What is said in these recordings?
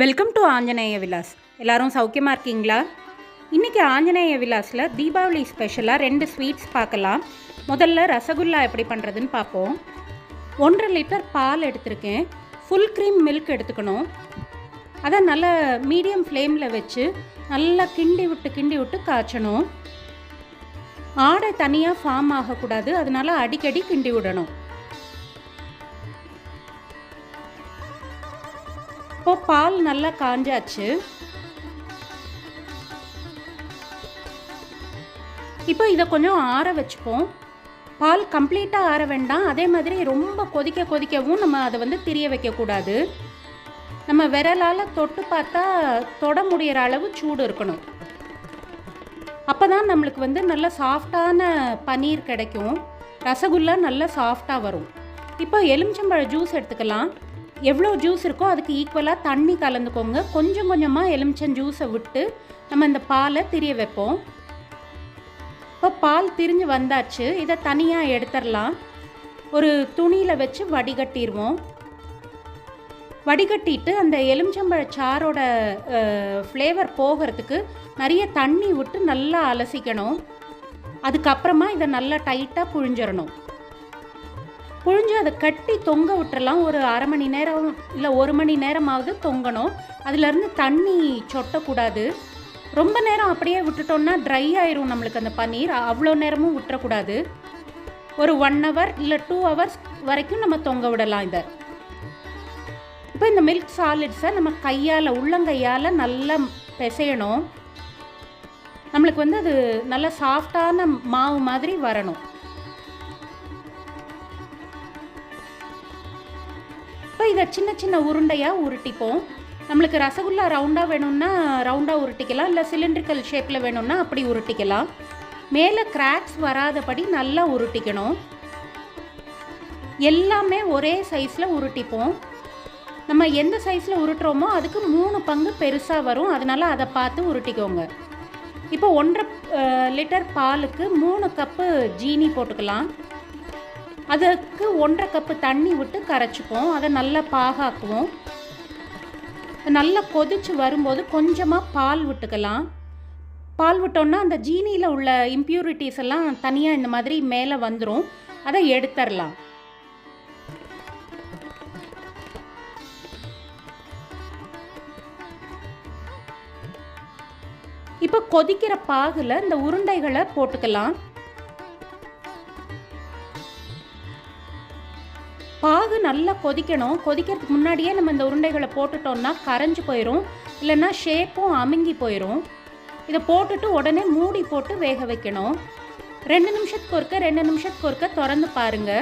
Welcome to Anjaneya Vilas எல்லாரும் சௌக்கியமாக இருக்கீங்களா? இன்றைக்கி ஆஞ்சநேய விலாஸில் தீபாவளி ஸ்பெஷலாக ரெண்டு ஸ்வீட்ஸ் பார்க்கலாம். முதல்ல ரசகுல்லா எப்படி பண்ணுறதுன்னு பார்ப்போம். ஒன்றரை லிட்டர் பால் எடுத்திருக்கேன். ஃபுல் க்ரீம் மில்க் எடுத்துக்கணும். அதை நல்லா மீடியம் ஃப்ளேமில் வச்சு நல்லா கிண்டி விட்டு கிண்டி விட்டு காய்ச்சணும். ஆடை தனியாக ஃபார்ம் ஆகக்கூடாது. அதனால் அடிக்கடி கிண்டி விடணும். இப்போ பால் நல்லா காஞ்சாச்சு. இப்போ இதை கொஞ்சம் ஆற வச்சுப்போம். பால் கம்ப்ளீட்டாக ஆற வேண்டாம். அதே மாதிரி ரொம்ப கொதிக்க கொதிக்கவும் நம்ம அதை வந்து திரிய வைக்கக்கூடாது நம்ம விரலால் தொட்டு பார்த்தா தொட முடியிற அளவு சூடு இருக்கணும். அப்போ தான் நம்மளுக்கு வந்து நல்ல சாஃப்டான பனீர் கிடைக்கும். ரசகுல்லா நல்லா சாஃப்டாக வரும். இப்போ எலுமிச்சம்பழ ஜூஸ் எடுத்துக்கலாம். எவ்வளோ ஜூஸ் இருக்கோ அதுக்கு ஈக்குவலாக தண்ணி கலந்துக்கோங்க. கொஞ்சம் கொஞ்சமாக எலுமிச்சம் ஜூஸை விட்டு நம்ம இந்த பாலை திரிய வைப்போம். இப்போ பால் திரிஞ்சு வந்தாச்சு. இதை தனியாக எடுத்துடலாம். ஒரு துணியில் வச்சு வடிகட்டிடுவோம் வடிகட்டிட்டு அந்த எலுமிச்சம்பழ சாரோட ஃப்ளேவர் போகிறதுக்கு நிறைய தண்ணி விட்டு நல்லா அலசிக்கணும். அதுக்கப்புறமா இதை நல்லா டைட்டாக புழிஞ்சிடணும். புழிஞ்சு அதை கட்டி தொங்க விட்டுறலாம். ஒரு அரை மணி நேரம் இல்லை ஒரு மணி நேரமாவது தொங்கணும். அதுலேருந்து தண்ணி சொட்டக்கூடாது. ரொம்ப நேரம் அப்படியே விட்டுட்டோம்னா ட்ரை ஆயிரும் நம்மளுக்கு அந்த பன்னீர் அவ்வளோ நேரமும் விட்டுறக்கூடாது. ஒரு ஒன் ஹவர் இல்லை டூ ஹவர்ஸ் வரைக்கும் நம்ம தொங்க விடலாம் இதை. இப்போ இந்த மில்க் சாலிட்ஸை நம்ம கையால் உள்ளங்கையால் நல்லா பிசையணும். நம்மளுக்கு வந்து அது நல்லா சாஃப்டான மாவு மாதிரி வரணும். இப்போ இதை சின்ன சின்ன உருண்டையாக உருட்டிப்போம். நம்மளுக்கு ரசகுல்லா ரவுண்டாக வேணும்னா ரவுண்டாக உருட்டிக்கலாம். இல்லை சிலிண்ட்ரிக்கல் ஷேப்பில் வேணும்னா அப்படி உருட்டிக்கலாம். மேலே கிராக்ஸ் வராதபடி நல்லா உருட்டிக்கணும். எல்லாமே ஒரே சைஸில் உருட்டிப்போம். நம்ம எந்த சைஸில் உருட்டுறோமோ அதுக்கு மூணு பங்கு பெருசாக வரும். அதனால் அதை பார்த்து உருட்டிக்கோங்க. இப்போ ஒன்றரை லிட்டர் பாலுக்கு மூணு கப்பு ஜீனி போட்டுக்கலாம். அதுக்கு ஒன்றரை கப்பு தண்ணி விட்டு கரைச்சிப்போம் அதை நல்லா பாகாக்குவோம். நல்லா கொதிச்சு வரும்போது கொஞ்சமாக பால் விட்டுக்கலாம். பால் விட்டோன்னா அந்த ஜீனியில் உள்ள இம்ப்யூரிட்டிஸ் எல்லாம் தனியாக இந்த மாதிரி மேலே வந்துடும் அதை எடுத்துடலாம் இப்போ கொதிக்கிற பாகில் இந்த உருண்டைகளை போட்டுக்கலாம். பாகு நல்லா கொதிக்கணும். கொதிக்கிறதுக்கு முன்னாடியே நம்ம இந்த உருண்டைகளை போட்டுட்டோம்னா கரைஞ்சி போயிடும் இல்லைன்னா ஷேப்பும் அமுங்கி போயிடும் இதை போட்டுட்டு உடனே மூடி போட்டு வேக வைக்கணும். ரெண்டு நிமிஷத்துக்கு ஒருக்க ரெண்டு நிமிஷத்துக்கு ஒருக்க திறந்து பாருங்க.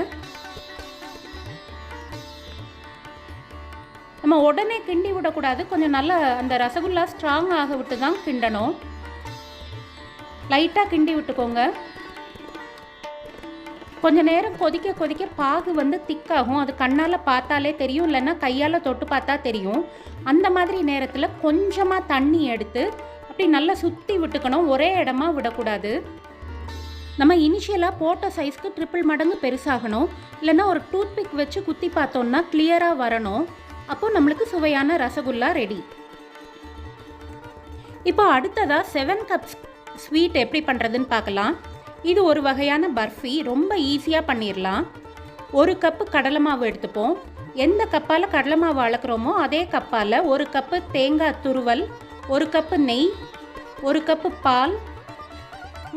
நம்ம உடனே கிண்டி விடக்கூடாது. கொஞ்சம் நல்லா அந்த ரசகுல்லா ஸ்ட்ராங் ஆக விட்டு தான் கிண்டணும். லைட்டாக கிண்டி விட்டுக்கோங்க. கொஞ்ச நேரம் கொதிக்க கொதிக்க பாகு வந்து திக்காகும். அது கண்ணால் பார்த்தாலே தெரியும் இல்லைன்னா கையால் தொட்டு பார்த்தா தெரியும். அந்த மாதிரி நேரத்தில் கொஞ்சமாக தண்ணி எடுத்து அப்படி நல்லா சுற்றி விட்டுக்கணும். ஒரே இடமா விடக்கூடாது. நம்ம இனிஷியலாக போட்ட சைஸ்க்கு ட்ரிப்பிள் மடங்கு பெருசாகணும். இல்லைன்னா ஒரு டூத்பிக் வச்சு குத்தி பார்த்தோம்னா கிளியராக வரணும். அப்போது நம்மளுக்கு சுவையான ரசகுல்லா ரெடி இப்போ அடுத்ததாக செவன் கப்ஸ் ஸ்வீட் எப்படி பண்ணுறதுன்னு பார்க்கலாம். இது ஒரு வகையான பர்ஃபி. ரொம்ப ஈஸியாக பண்ணிடலாம் ஒரு கப்பு கடலை மாவு எடுத்துப்போம். எந்த கப்பால் கடலை மாவு அளக்குறோமோ அதே கப்பால் ஒரு கப்பு தேங்காய் துருவல் ஒரு கப்பு நெய் ஒரு கப்பு பால்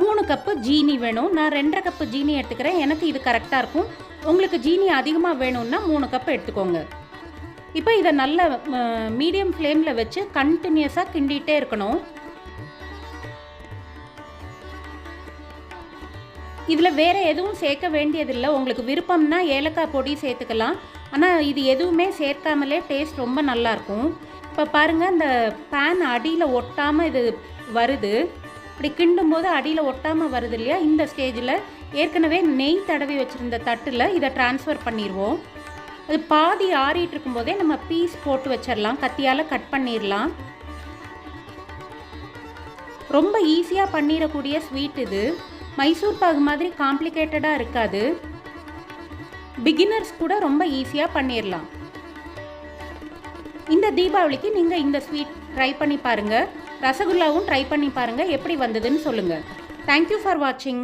மூணு கப்பு ஜீனி வேணும். நான் ரெண்டரை கப்பு ஜீனி எடுத்துக்கிறேன். எனக்கு இது கரெக்டாக இருக்கும். உங்களுக்கு ஜீனி அதிகமாக வேணும்னா மூணு கப்பு எடுத்துக்கோங்க. இப்போ இதை நல்ல மீடியம் ஃப்ளேமில் வச்சு கண்டினியூஸாக கிண்டிகிட்டே இருக்கணும். இதில் வேறு எதுவும் சேர்க்க வேண்டியதில்லை. உங்களுக்கு விருப்பம்னா ஏலக்காய் பொடி சேர்த்துக்கலாம். ஆனால் இது எதுவுமே சேர்க்காமலே டேஸ்ட் ரொம்ப நல்லாயிருக்கும். இப்போ பாருங்கள் இந்த பேன் அடியில் ஒட்டாமல் இது வருது. இப்படி கிண்டும் போது அடியில் ஒட்டாமல் வருது இல்லையா? இந்த ஸ்டேஜில் ஏற்கனவே நெய் தடவி வச்சுருந்த தட்டில் இதை ட்ரான்ஸ்ஃபர் பண்ணிடுவோம் அது பாதி ஆறிட்டு இருக்கும்போதே நம்ம பீஸ் போட்டு வச்சிடலாம் கத்தியால் கட் பண்ணிடலாம் ரொம்ப ஈஸியாக பண்ணிடக்கூடிய ஸ்வீட் இது. மைசூர் பாகு மாதிரி காம்ப்ளிகேட்டடாக இருக்காது. பிகினர்ஸ் கூட ரொம்ப ஈஸியாக பண்ணிடலாம் இந்த தீபாவளிக்கு நீங்கள் இந்த ஸ்வீட் ட்ரை பண்ணி பாருங்கள் ரசகுல்லாவும் ட்ரை பண்ணி பாருங்கள் எப்படி வந்ததுன்னு சொல்லுங்கள் தேங்க்யூ ஃபார் வாட்சிங்